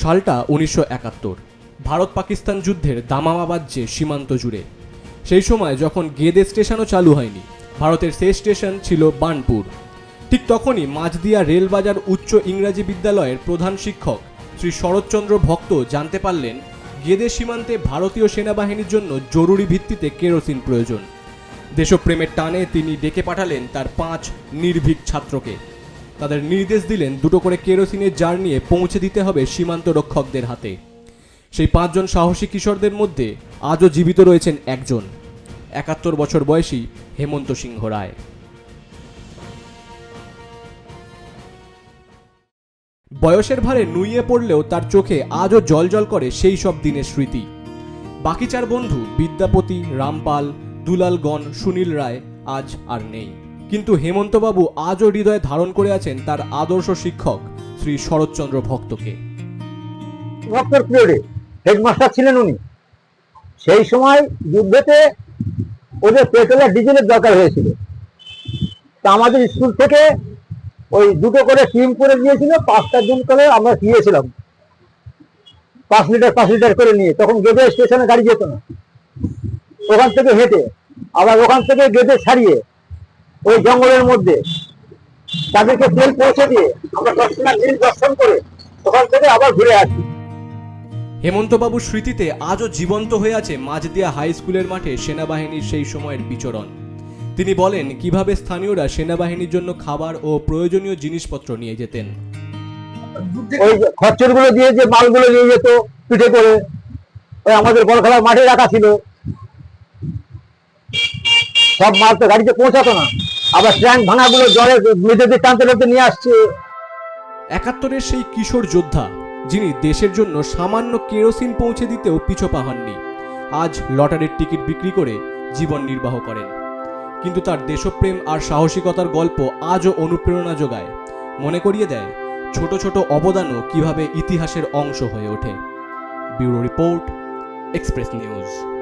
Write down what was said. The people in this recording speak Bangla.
সালটা উনিশশো একাত্তর। ভারত পাকিস্তান যুদ্ধের দামামা বাজছে সীমান্ত জুড়ে। সেই সময় যখন গেদে স্টেশনও চালু হয়নি, ভারতের শেষ স্টেশন ছিল বানপুর ঠিক তখনই মাঝদিয়া রেলবাজার উচ্চ ইংরাজি বিদ্যালয়ের প্রধান শিক্ষক শ্রী শরৎচন্দ্র ভক্ত জানতে পারলেন, গেদে সীমান্তে ভারতীয় সেনাবাহিনীর জন্য জরুরি ভিত্তিতে কেরোসিন প্রয়োজন। দেশপ্রেমের টানে তিনি ডেকে পাঠালেন তার পাঁচ নির্ভীক ছাত্রকে। তাদের নির্দেশ দিলেন দুটো করে কেরোসিনের জার নিয়ে পৌঁছে দিতে হবে সীমান্ত রক্ষকদের হাতে। সেই পাঁচজন সাহসী কিশোরদের মধ্যে আজও জীবিত রয়েছেন একজন। একাত্তর বছর বয়সী হেমন্ত সিংহ রায়। বয়সের ভারে নুইয়ে পড়লেও তার চোখে আজও জলজল করে সেই সব দিনের স্মৃতি। বাকি চার বন্ধু বিদ্যাপতি, রামপাল দুলালগণ সুনীল রায় আজ আর নেই। কিন্তু হেমন্তবাবু আজও হৃদয়ে ধারণ করে আছেন তার আদর্শ শিক্ষক শ্রী শরৎচন্দ্র ভক্তকে। ভক্তর পিরিয়ডে হেডমাস্টার ছিলেন উনি। সেই সময় যুদ্ধেতে ওদের পেট্রোল আর ডিজেলের দরকার হয়েছিল। তা আমাদের স্কুল থেকে ওই দুটো করে টিম করে দিয়েছিল পাঁচটা জন করে আমরা গিয়েছিলাম পাঁচ লিটার পাঁচ লিটার করে নিয়ে। তখন গেদে স্টেশনে গাড়ি যেত না। ওখান থেকে হেঁটে, আবার ওখান থেকে গেদে ছাড়িয়ে ওই জঙ্গলের মধ্যে। তাদেরকে তেল পৌঁছে দিয়ে আমরা দর্শনার দিন দর্শন করে ওখান থেকে আবার ঘুরে আসি। হেমন্তবাবুর স্মৃতিতে আজও জীবন্ত হয়ে আছে মাঝদিয়া হাই স্কুলের মাঠে সেনাবাহিনীর সেই সময়ের বিচরণ। তিনি বলেন কীভাবে স্থানীয়রা সেনাবাহিনীর জন্য খাবার ও প্রয়োজনীয় জিনিসপত্র নিয়ে যেতেন। ওই খচ্চরগুলো দিয়ে যে মালগুলো নিয়ে যেত পিঠে করে ওই আমাদের বল খেলার মাঠে রাখা ছিল। সব মাল তো গাড়িতে পৌঁছাতো না। আবার ট্যাঙ্ক ভাঙাগুলো জলে মেয়েদের টানতে টানতে নিয়ে আসছে। একাত্তরের সেই কিশোর যোদ্ধা, যিনি দেশের জন্য সামান্য কেরোসিন পৌঁছে দিতেও পিছপা হননি, আজ লটারির টিকিট বিক্রি করে জীবন নির্বাহ করেন। কিন্তু তার দেশপ্রেম আর সাহসিকতার গল্প আজও অনুপ্রেরণা যোগায়। মনে করিয়ে দেয়, ছোট ছোট অবদানও কীভাবে ইতিহাসের অংশ হয়ে ওঠে। Bureau report, express news.